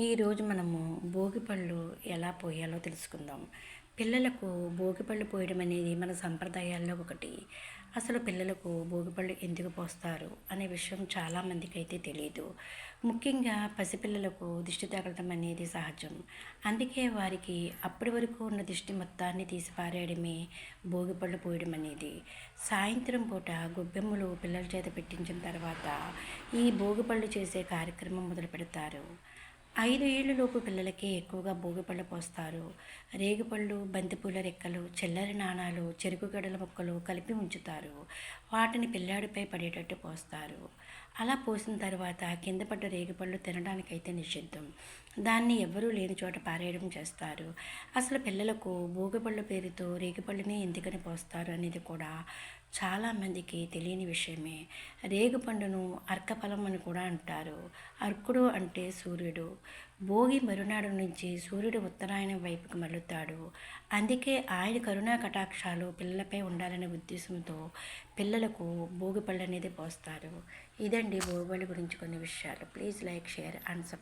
ఈరోజు మనము భోగిపళ్ళు ఎలా పోయాలో తెలుసుకుందాం. పిల్లలకు భోగిపళ్ళు పోయడం అనేది మన సంప్రదాయాల్లో ఒకటి. అసలు పిల్లలకు భోగిపళ్ళు ఎందుకు పోస్తారు అనే విషయం చాలామందికి అయితే తెలియదు ముఖ్యంగా పసిపిల్లలకు దిష్టి తగలటం అనేది సహజం. అందుకే వారికి అప్పటి వరకు ఉన్న దిష్టి మొత్తాన్ని తీసిపారేయడమే భోగిపళ్ళు పోయడం అనేది. సాయంత్రం పూట గొబ్బెమ్మలు పిల్లల చేత పెట్టించిన తర్వాత ఈ భోగిపళ్ళు చేసే కార్యక్రమం మొదలు పెడతారు ఐదు ఏళ్ళలోపు పిల్లలకి ఎక్కువగా భోగిపళ్ళు పోస్తారు. రేగిపళ్ళు బంతిపూల రెక్కలు చిల్లరి నాణాలు చెరుకు గడల ముక్కలు కలిపి ఉంచుతారు వాటిని పిల్లాడిపై పడేటట్టు పోస్తారు. అలా పోసిన తర్వాత కింద పడ్డ రేగిపళ్ళు తినడానికైతే నిషిద్ధం. దాన్ని ఎవ్వరూ లేని చోట పారేయడం చేస్తారు. అసలు పిల్లలకు భోగిపళ్ళు పేరుతో రేగిపళ్ళునే ఎందుకని పోస్తారు అనేది కూడా చాలామందికి తెలియని విషయమే. రేగుపండును అర్కఫలం అని కూడా అంటారు. అర్కుడు అంటే సూర్యుడు. భోగి మరునాడు నుంచి సూర్యుడు ఉత్తరాయణం వైపుకు మళ్ళుతాడు. అందుకే ఆయన కరుణా కటాక్షాలు పిల్లలపై ఉండాలనే ఉద్దేశంతో పిల్లలకు భోగి పళ్ళు అనేది పోస్తారు. ఇదండి భోగిపళ్ళు గురించి కొన్ని విషయాలు. Please like share and sub